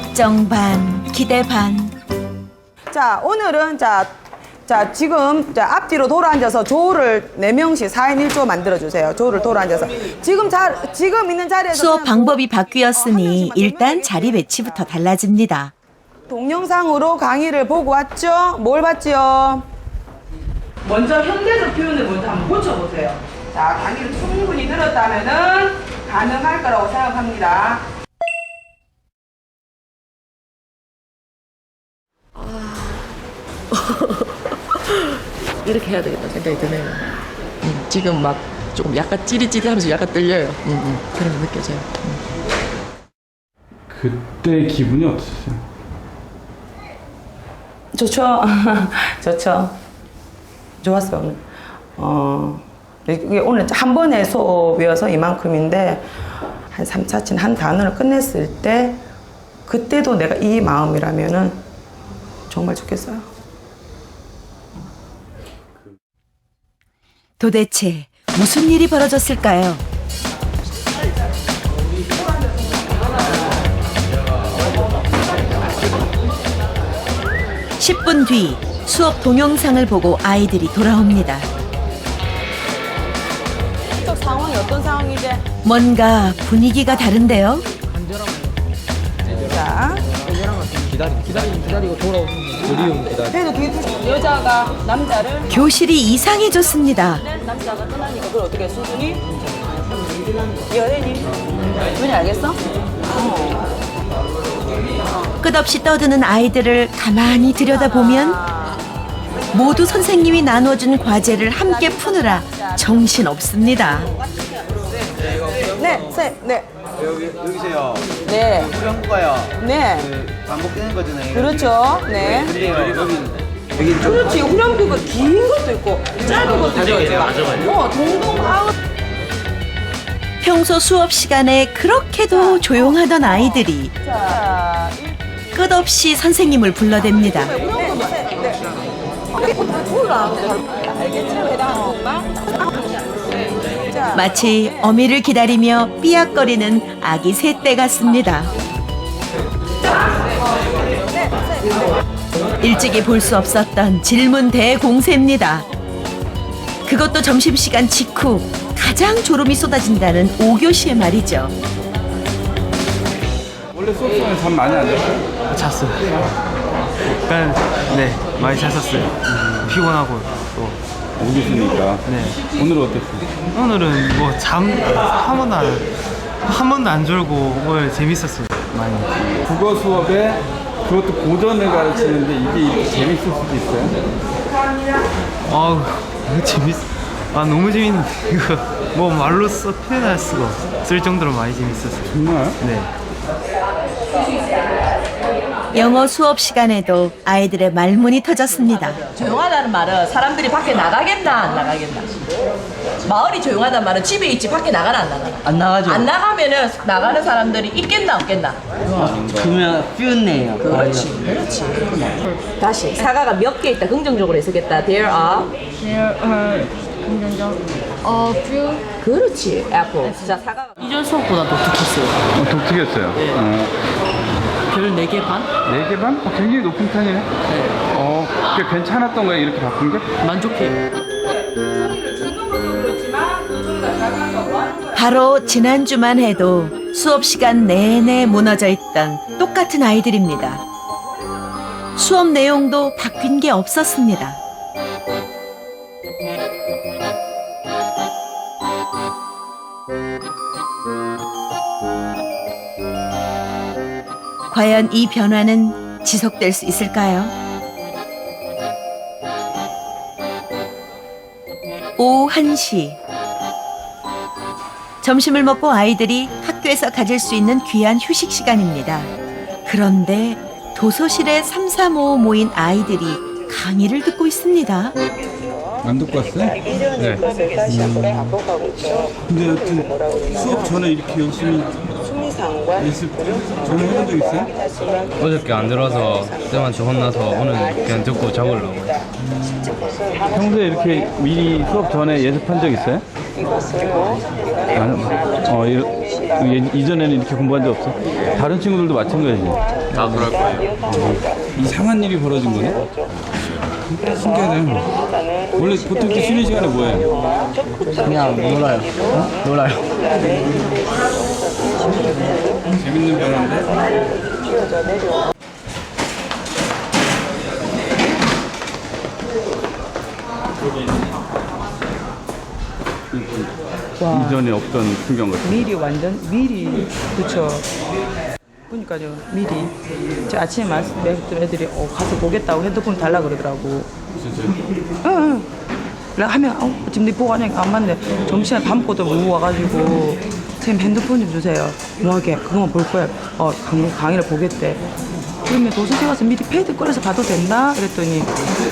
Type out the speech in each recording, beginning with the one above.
걱정 반, 기대 반. 자, 오늘은 자, 자, 지금 자, 앞뒤로 돌아 앉아서 조를 네명씩 4인 1조 만들어 주세요. 조를 돌아 앉아서. 지금 자, 지금 있는 자리에서 수업 그냥 방법이 조- 어, 한 바뀌었으니 명씩만 일단 자리 배치부터 달라집니다. 동영상으로 강의를 보고 왔죠? 뭘 봤지요? 먼저 현대적 표현을 먼저 한번 고쳐보세요. 자, 강의를 충분히 들었다면은 가능할 거라고 생각합니다. 이렇게 해야 되겠다 생각이 드네요. 음, 지금 막 조금 약간 찌릿찌릿하면서 약간 떨려요. 음, 음, 그런 게 느껴져요. 그때 기분이 어떠셨어요? 좋죠. 좋죠. 좋았어요, 오늘. 어, 이게 오늘 한 번의 수업이어서 이만큼인데, 한 3차ችን 한 단어를 끝냈을 때, 그때도 내가 이 마음이라면은 정말 좋겠어요. 도대체 무슨 일이 벌어졌을까요? (10분) 뒤 수업 동영상을 보고 아이들이 돌아옵니다. 또 상황이 어떤 상황이지? 뭔가 분위기가 다른데요. 자, 기다리, 기다리, 기다리고 돌아오시면 그리움 기다리. 그래도 그게 두- 여자가 남자를 교실이 이상해졌습니다. 남자가 떠나니까 그걸 어떻게 해, 수준이? 연예인이 알겠어? 끝없이 떠드는 아이들을 가만히 들여다보면 모두 선생님이 나눠준 과제를 함께 푸느라 정신 없습니다. 네, 쌤, 네, 여기 여기세요. 네, 후렴구가요. 네. 그 반복되는 거잖아요. 그렇죠, 네. 근데요 여기 여기 좀 그렇지, 후렴구가 긴 것도 있고 짧은 것도 있고. 맞아, 맞아. 어, 동동 아웃. 평소 수업 시간에 그렇게도 조용하던 아이들이 자, 끝없이 선생님을 불러댑니다. 후렴구 네, 네. 몰라. 알겠지? 해당하는 자, 마치 어미를 기다리며 삐약거리는 아기 새떼 같습니다. 일찍이 볼 수 없었던 질문 대공세입니다. 그것도 점심시간 직후 가장 졸음이 쏟아진다는 5교시의 말이죠. 원래 수업 시간에 잠 많이 안 잤어요? 잤어요. 약간, 네, 많이 잤었어요. 피곤하고, 또. 오겠으니까. 네. 오늘 어땠어요? 오늘은 뭐 잠, 한 번도 안, 한 번도 안 졸고 오늘 재밌었어요. 많이. 국어 수업에 그것도 고전을 가르치는데 이게 이렇게 재밌을 수도 있어요? 아우, 너무 재밌, 아, 너무 재밌는데, 이거, 뭐 말로 써 표현할 수가 없을 정도로 많이 재밌었어요. 정말? 네. 영어 수업 시간에도 아이들의 말문이 터졌습니다. 조용하다는 말은 사람들이 밖에 나가겠나 안 나가겠나. 마을이 조용하다는 말은 집에 있지 밖에 나가나 안 나가나. 안 나가죠. 안 나가면은 나가는 사람들이 있겠나 없겠나. 그러면 퓨네요. 그렇지, 그렇지. 다시 사과가 몇 개 있다 긍정적으로 해석했다. There are There are 긍정적 어 few 그렇지 apple. 자 사과가 이전 수업보다 독특했어요. 어, 독특했어요. 어, 별 4개 반? 4개 반? 어, 굉장히 높은 편이네. 어, 꽤 괜찮았던 거예요, 이렇게 바꾼 게? 만족해요. 바로 지난주만 해도 수업 시간 내내 무너져 있던 똑같은 아이들입니다. 수업 내용도 바뀐 게 없었습니다. 과연 이 변화는 지속될 수 있을까요? 오후 1시 점심을 먹고 아이들이 학교에서 가질 수 있는 귀한 휴식 시간입니다. 그런데 도서실에 335 모인 아이들이 강의를 듣고 있습니다. 안 듣고 왔어요? 네. 음. 근데 여튼 수업 전에 이렇게 열심히 적 있어요? 어저께 안 들어서 쌤한테 혼나서 오늘 그냥 듣고 자보려고 평소에 이렇게 미리 수업 전에 예습한 적 있어요? 아니, 어, 이- 예- 이전에는 이렇게 공부한 적 없어? 다른 친구들도 마찬가지지? 다 그럴 거예요. 이상한 일이 벌어진 거네? 신기하네. 원래 보통 때 쉬는 시간에 뭐 해요? 그냥 놀아요. 어? 놀아요. 재밌는 변화인데? 이전에 없던 풍경 같은 미리 완전 미리 그쵸. 그러니까요 미리. 저 아침에 말씀했던 애들이 어, 가서 보겠다고 핸드폰 달라 그러더라고. 응응. 내가 하면 어, 지금 네 보고 하니까 안 맞네. 점심에 밤고도 무 와가지고. 선생님 핸드폰 좀 주세요. 뭐하게? 그거만 볼 거야. 어 강, 강의를 보겠대. 그러면 도서관 가서 미리 패드 꺼내서 봐도 된다 그랬더니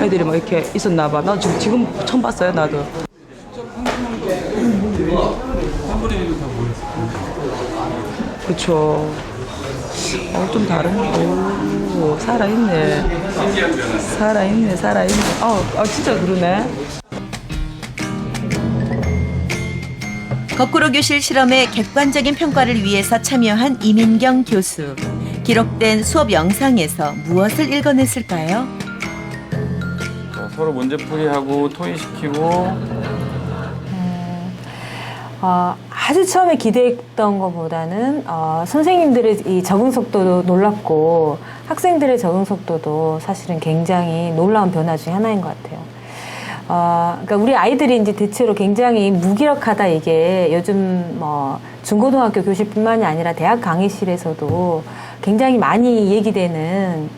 애들이 막 이렇게 있었나 봐. 나도 지금, 지금 처음 봤어요 나도. 그쵸. 어, 좀 다른, 오, 살아있네. 살아있네, 살아있네. 어, 아, 진짜 그러네. 거꾸로 교실 실험의 객관적인 평가를 위해서 참여한 이민경 교수. 기록된 수업 영상에서 무엇을 읽어냈을까요? 서로 문제풀이하고 토의시키고 어, 아주 처음에 기대했던 것보다는 어, 선생님들의 이 적응 속도도 놀랍고 학생들의 적응 속도도 사실은 굉장히 놀라운 변화 중에 하나인 것 같아요. 어, 그러니까 우리 아이들이 이제 대체로 굉장히 무기력하다 이게 요즘 뭐 중고등학교 교실뿐만이 아니라 대학 강의실에서도 굉장히 많이 얘기되는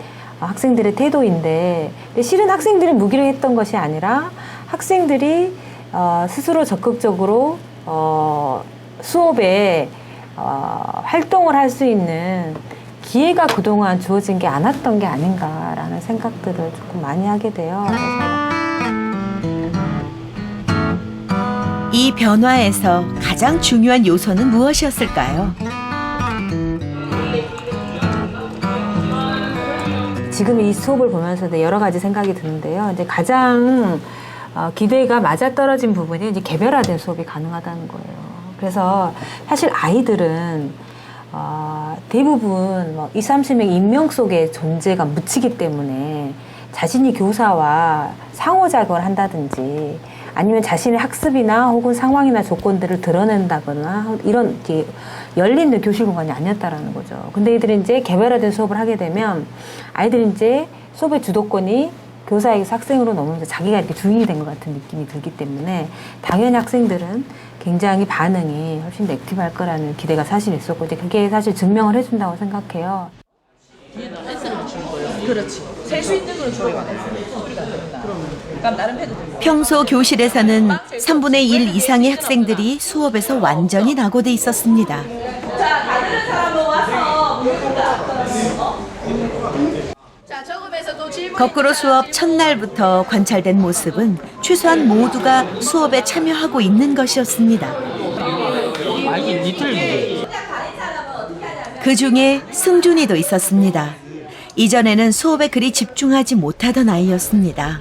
학생들의 태도인데 근데 실은 학생들이 무기력했던 것이 아니라 학생들이 어, 스스로 적극적으로 어, 수업에 어, 활동을 할 수 있는 기회가 그동안 주어진 게 않았던 게 아닌가라는 생각들을 조금 많이 하게 돼요. 그래서 이 변화에서 가장 중요한 요소는 무엇이었을까요? 지금 이 수업을 보면서도 여러 가지 생각이 드는데요. 이제 가장 어, 기대가 맞아떨어진 부분이 이제 개별화된 수업이 가능하다는 거예요. 그래서 사실 아이들은 어, 대부분 뭐 2, 30명 인명 속의 존재가 묻히기 때문에 자신이 교사와 상호작용을 한다든지 아니면 자신의 학습이나 혹은 상황이나 조건들을 드러낸다거나 이런 열린 교실 공간이 아니었다라는 거죠. 근데 이들이 이제 개별화된 수업을 하게 되면 아이들이 이제 수업의 주도권이 교사에게서 학생으로 넘어오면서 자기가 이렇게 주인이 된 것 같은 느낌이 들기 때문에 당연히 학생들은 굉장히 반응이 훨씬 더 액티브할 거라는 기대가 사실 있었고 이제 그게 사실 증명을 해준다고 생각해요. 그렇지. 셀 수 있는 건 조리가 안 돼. 소리가 안 돼. 평소 교실에서는 3분의 1 이상의 학생들이 수업에서 완전히 낙오돼 있었습니다. 거꾸로 수업 첫날부터 관찰된 모습은 최소한 모두가 수업에 참여하고 있는 것이었습니다. 그 중에 승준이도 있었습니다. 이전에는 수업에 그리 집중하지 못하던 아이였습니다.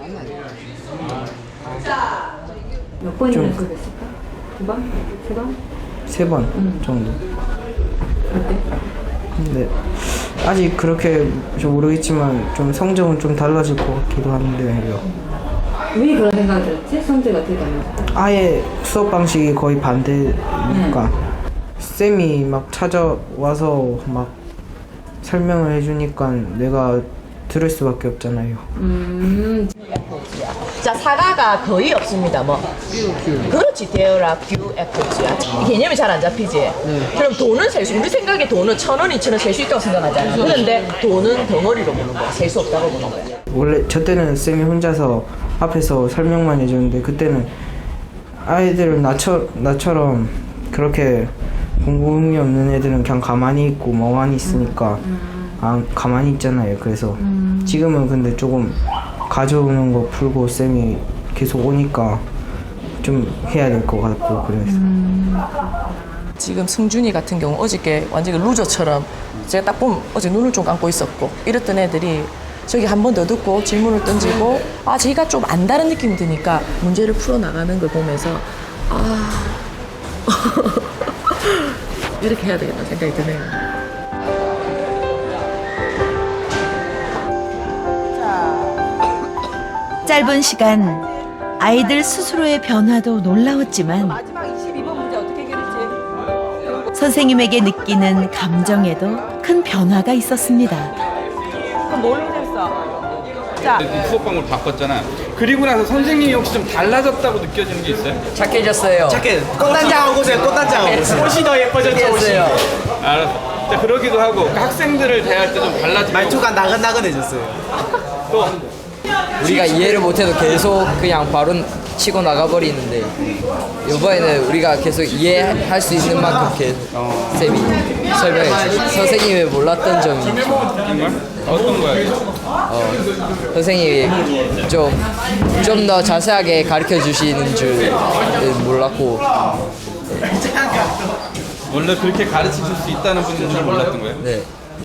몇 번이나 수업했을까? 두 번? 세 번? 세번 정도. 근데 아직 그렇게 좀 모르겠지만 좀 성적은 좀 달라질 것 같기도 한데요. 왜 그런 생각이 들었지? 성적이 어떻게 되는지. 아예 수업 방식이 거의 반대니까 쌤이 막 찾아와서 막 설명을 해주니까 내가 들을 수밖에 없잖아요. 자, 사과가 거의 없습니다. 뭐. 그렇지. 데어라, 뷰, 애플지야. 개념이 잘 안 잡히지. 그럼 돈은 셀 수, 우리 생각에 돈은 천 원, 이천 원 셀 수 있다고 생각하잖아. 그런데 돈은 덩어리로 보는 거야. 셀 수 없다고 보는 거야. 원래 저 때는 쌤이 혼자서 앞에서 설명만 해줬는데 그때는 아이들은 나처, 나처럼 그렇게 공부 흥미 없는 애들은 그냥 가만히 있고 멍하니 있으니까 아, 가만히 있잖아요. 그래서 지금은 근데 조금 가져오는 거 풀고 쌤이 계속 오니까 좀 해야 될 것 같고 그래서. 지금 승준이 같은 경우 어저께 완전히 루저처럼 제가 딱 보면 어제 눈을 좀 감고 있었고 이랬던 애들이 저기 한 번 더 듣고 질문을 던지고 아 제가 좀 안다는 느낌이 드니까 문제를 풀어 나가는 걸 보면서 아. 이렇게 해야 되겠다 생각이 드네요. 짧은 시간 아이들 스스로의 변화도 놀라웠지만 마지막 22번 문제 어떻게 해결했지? 선생님에게 느끼는 감정에도 큰 변화가 있었습니다. 그럼 뭘로 했어? 자, 수업 방법을 바꿨잖아. 그리고 나서 선생님이 혹시 좀 달라졌다고 느껴지는 게 있어요? 착해졌어요. 착해. 꽃단장하고 보세요. 꽃단장하고 보세요. 옷이 더 예뻐졌죠, 옷이. 알았어. 자, 그러기도 하고 그 학생들을 대할 때 좀 달라지고 말투가 나긋나긋해졌어요. 또 우리가 이해를 못해도 계속 그냥 바로 치고 나가버리는데 이번에는 우리가 계속 이해할 수 있는 만큼 계속 쌤이 설명해 주고 선생님이 몰랐던 점이 어떤 거야? 어, 선생님이 좀 좀 더 자세하게 가르쳐 주시는 줄 몰랐고 원래 그렇게 가르치실 수 있다는 분인 줄 몰랐던 거예요? 네